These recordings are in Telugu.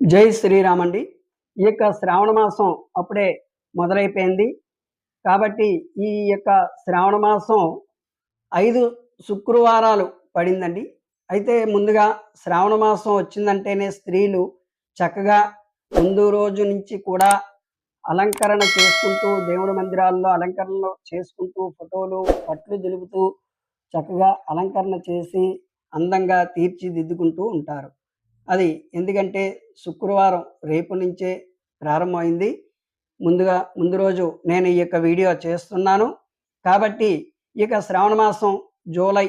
జై శ్రీరామ్ అండి ఈ యొక్క శ్రావణ మాసం అప్పుడే మొదలైపోయింది. కాబట్టి ఈ యొక్క శ్రావణ మాసం ఐదు శుక్రవారాలు పడిందండి. అయితే ముందుగా శ్రావణ మాసం వచ్చిందంటేనే స్త్రీలు చక్కగా ముందు రోజు నుంచి కూడా అలంకరణ చేసుకుంటూ దేవుడి మందిరాల్లో అలంకరణలు చేసుకుంటూ ఫోటోలు పట్లు దులుపుతూ చక్కగా అలంకరణ చేసి అందంగా తీర్చిదిద్దుకుంటూ ఉంటారు. అది ఎందుకంటే శుక్రవారం రేపు నుంచే ప్రారంభమైంది. ముందుగా ముందు రోజు నేను ఈ యొక్క వీడియో చేస్తున్నాను. కాబట్టి ఇక శ్రావణ మాసం జూలై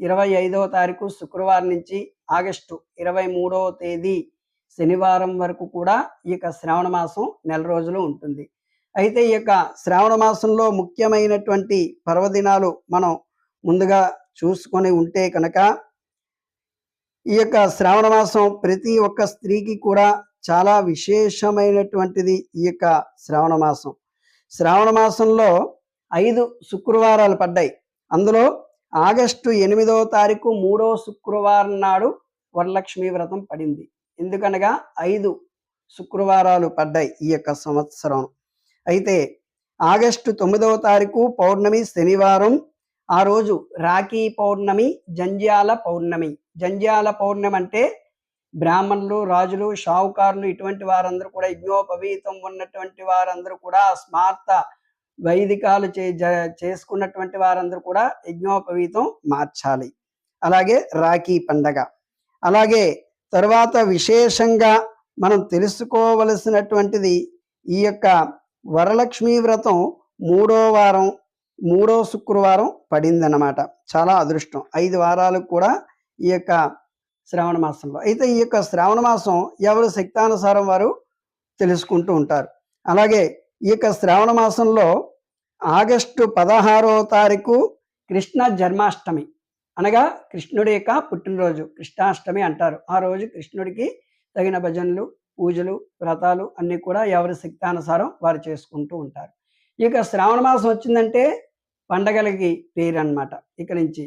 ఇరవై ఐదవ తారీఖు శుక్రవారం నుంచి ఆగస్టు ఇరవై మూడవ తేదీ శనివారం వరకు కూడా ఈ యొక్క శ్రావణ మాసం నెల రోజులు ఉంటుంది. అయితే ఈ యొక్క శ్రావణ మాసంలో ముఖ్యమైనటువంటి పర్వదినాలు మనం ముందుగా చూసుకొని ఉంటే కనుక ఈ యొక్క శ్రావణ మాసం ప్రతి ఒక్క స్త్రీకి కూడా చాలా విశేషమైనటువంటిది ఈ యొక్క శ్రావణ మాసం. శ్రావణ మాసంలో ఐదు శుక్రవారాలు పడ్డాయి. అందులో ఆగస్టు ఎనిమిదవ తారీఖు మూడో శుక్రవారం నాడు వరలక్ష్మి వ్రతం పడింది. ఎందుకనగా ఐదు శుక్రవారాలు పడ్డాయి ఈ యొక్క సంవత్సరం. అయితే ఆగస్టు తొమ్మిదవ తారీఖు పౌర్ణమి శనివారం ఆ రోజు రాఖీ పౌర్ణమి జంధ్యాల పౌర్ణమి. జంధ్యాల పౌర్ణమి అంటే బ్రాహ్మణులు రాజులు షావుకారులు ఇటువంటి వారందరూ కూడా యజ్ఞోపవీతం ఉన్నటువంటి వారందరూ కూడా స్మార్త వైదికాలు చే జ- చేసుకున్నటువంటి వారందరూ కూడా యజ్ఞోపవీతం మార్చాలి. అలాగే రాఖీ పండగ. అలాగే తర్వాత విశేషంగా మనం తెలుసుకోవలసినటువంటిది ఈ యొక్క వరలక్ష్మి వ్రతం మూడో వారం మూడో శుక్రవారం పడిందన్నమాట. చాలా అదృష్టం. ఐదు వారాలకు కూడా ఈ యొక్క శ్రావణ మాసంలో. అయితే ఈ యొక్క శ్రావణ మాసం ఎవరు శక్తానుసారం వారు తెలుసుకుంటూ ఉంటారు. అలాగే ఈ యొక్క శ్రావణ మాసంలో ఆగస్టు పదహారో తారీఖు కృష్ణ జన్మాష్టమి. అనగా కృష్ణుడి యొక్క పుట్టినరోజు. కృష్ణాష్టమి అంటారు. ఆ రోజు కృష్ణుడికి తగిన భజనలు పూజలు వ్రతాలు అన్నీ కూడా ఎవరి శక్తానుసారం వారు చేసుకుంటూ ఉంటారు. ఇక శ్రావణ మాసం వచ్చిందంటే పండగలకి పేరు అన్నమాట ఇక నుంచి.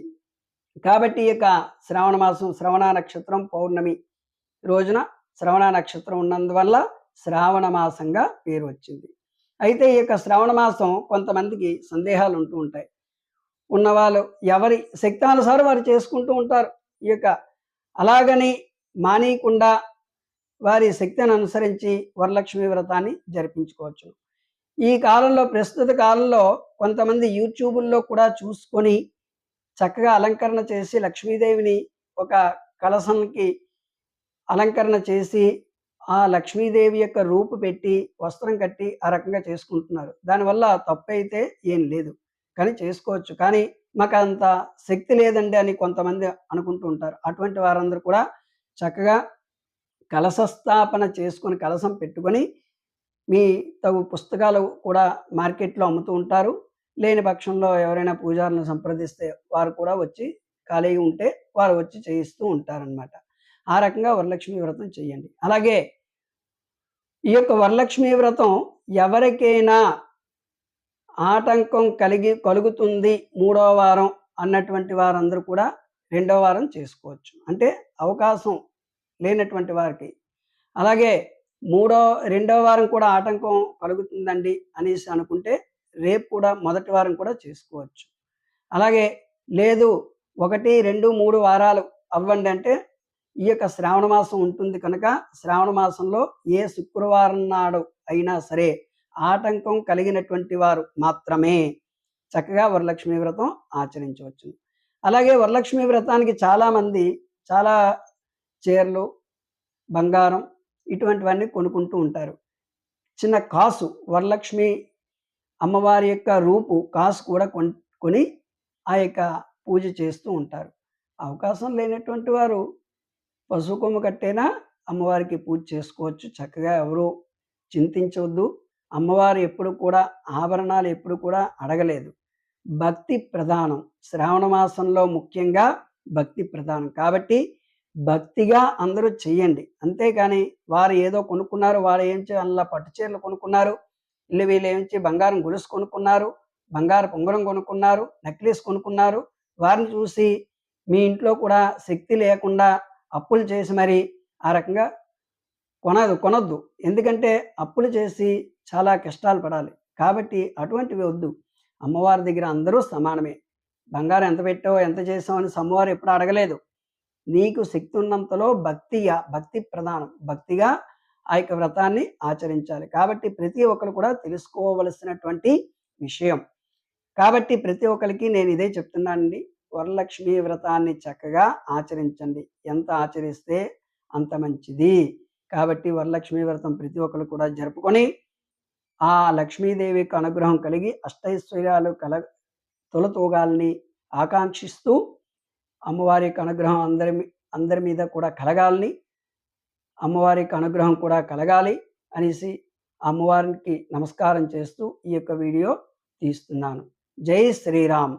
కాబట్టి ఇక శ్రావణ మాసం శ్రవణ నక్షత్రం పౌర్ణమి రోజున శ్రవణ నక్షత్రం ఉన్నందువల్ల శ్రావణ మాసంగా పేరు వచ్చింది. అయితే ఈ యొక్క శ్రావణ మాసం కొంతమందికి సందేహాలు ఉంటూ ఉంటాయి. ఉన్నవాళ్ళు ఎవరి శక్తానుసారం వారు చేసుకుంటూ ఉంటారు. ఈ యొక్క అలాగని మానీయకుండా వారి శక్తిని అనుసరించి వరలక్ష్మి వ్రతాన్ని జరిపించుకోవచ్చు ఈ కాలంలో ప్రస్తుత కాలంలో కొంతమంది యూట్యూబుల్లో కూడా చూసుకొని చక్కగా అలంకరణ చేసి లక్ష్మీదేవిని ఒక కలసంకి అలంకరణ చేసి ఆ లక్ష్మీదేవి యొక్క రూపు పెట్టి వస్త్రం కట్టి ఆ రకంగా చేసుకుంటున్నారు. దానివల్ల తప్పు అయితే ఏం లేదు. కానీ చేసుకోవచ్చు. కానీ మాకు అంత శక్తి లేదండి అని కొంతమంది అనుకుంటూ ఉంటారు. అటువంటి వారందరూ కూడా చక్కగా కలశ స్థాపన చేసుకొని కలశం పెట్టుకొని మీ తగు పుస్తకాలు కూడా మార్కెట్లో అమ్ముతూ ఉంటారు. లేని పక్షంలో ఎవరైనా పూజారులను సంప్రదిస్తే వారు కూడా వచ్చి ఖాళీగా ఉంటే వారు వచ్చి చేయిస్తూ ఉంటారనమాట ఆ రకంగా వరలక్ష్మి వ్రతం చేయండి. అలాగే ఈ యొక్క వరలక్ష్మి వ్రతం ఎవరికైనా ఆటంకం కలిగి కలుగుతుంది మూడో వారం అన్నటువంటి వారందరూ కూడా రెండో వారం చేసుకోవచ్చు. అంటే అవకాశం లేనటువంటి వారికి. అలాగే మూడో రెండో వారం కూడా ఆటంకం కలుగుతుందండి అనేసి అనుకుంటే రేపు కూడా మొదటి వారం కూడా చేసుకోవచ్చు. అలాగే లేదు ఒకటి రెండు మూడు వారాలు అవ్వండి అంటే ఈ యొక్క శ్రావణ మాసం ఉంటుంది కనుక శ్రావణ మాసంలో ఏ శుక్రవారం నాడు అయినా సరే ఆటంకం కలిగినటువంటి వారు మాత్రమే చక్కగా వరలక్ష్మి వ్రతం ఆచరించవచ్చు. అలాగే వరలక్ష్మి వ్రతానికి చాలామంది చాలా చీరలు బంగారం ఇటువంటివన్నీ కొనుక్కుంటూ ఉంటారు. చిన్న కాసు వరలక్ష్మి అమ్మవారి యొక్క రూపు కాసు కూడా కొన్ కొని ఆ యొక్క పూజ చేస్తూ ఉంటారు. అవకాశం లేనటువంటి వారు పసుపు కొమ్ము కట్టేనా అమ్మవారికి పూజ చేసుకోవచ్చు. చక్కగా ఎవరు చింతించవద్దు అమ్మవారు ఎప్పుడు కూడా ఆభరణాలు ఎప్పుడు కూడా అడగలేదు. భక్తి ప్రధానం. శ్రావణ మాసంలో ముఖ్యంగా భక్తి ప్రధానం. కాబట్టి భక్తిగా అందరూ చెయ్యండి. అంతేకాని వారు ఏదో కొనుక్కున్నారు వారు ఏం అలా పట్టు చీరలు కొనుక్కున్నారు ఇల్లు వీళ్ళు ఏమించి బంగారం గొలుసు కొనుక్కున్నారు బంగారు పొంగరం కొనుక్కున్నారు నెక్లెస్ కొనుక్కున్నారు వారిని చూసి మీ ఇంట్లో కూడా శక్తి లేకుండా అప్పులు చేసి మరి ఆ రకంగా కొనదు కొనొద్దు. ఎందుకంటే అప్పులు చేసి చాలా కష్టాలు పడాలి. కాబట్టి అటువంటివి వద్దు. అమ్మవారి దగ్గర అందరూ సమానమే. బంగారం ఎంత పెట్టావో ఎంత చేసావు అని అమ్మవారు ఎప్పుడు అడగలేదు. నీకు శక్తి ఉన్నంతలో భక్తిగా భక్తి ప్రధానం భక్తిగా ఆ యొక్క వ్రతాన్ని ఆచరించాలి. కాబట్టి ప్రతి ఒక్కరు కూడా తెలుసుకోవలసినటువంటి విషయం. కాబట్టి ప్రతి ఒక్కరికి నేను ఇదే చెప్తున్నానండి. వరలక్ష్మి వ్రతాన్ని చక్కగా ఆచరించండి. ఎంత ఆచరిస్తే అంత మంచిది. కాబట్టి వరలక్ష్మి వ్రతం ప్రతి ఒక్కరు కూడా జరుపుకొని ఆ లక్ష్మీదేవికి అనుగ్రహం కలిగి అష్టైశ్వర్యాలు కల తొలతూగాల్ని ఆకాంక్షిస్తూ అమ్మవారి యొక్క అనుగ్రహం అందరి మీ- అందరి మీద కూడా కలగాలని అమ్మవారి యొక్క అనుగ్రహం కూడా కలగాలి అనేసి అమ్మవారికి నమస్కారం చేస్తూ ఈ యొక్క వీడియో తీస్తున్నాను. జై శ్రీరామ్.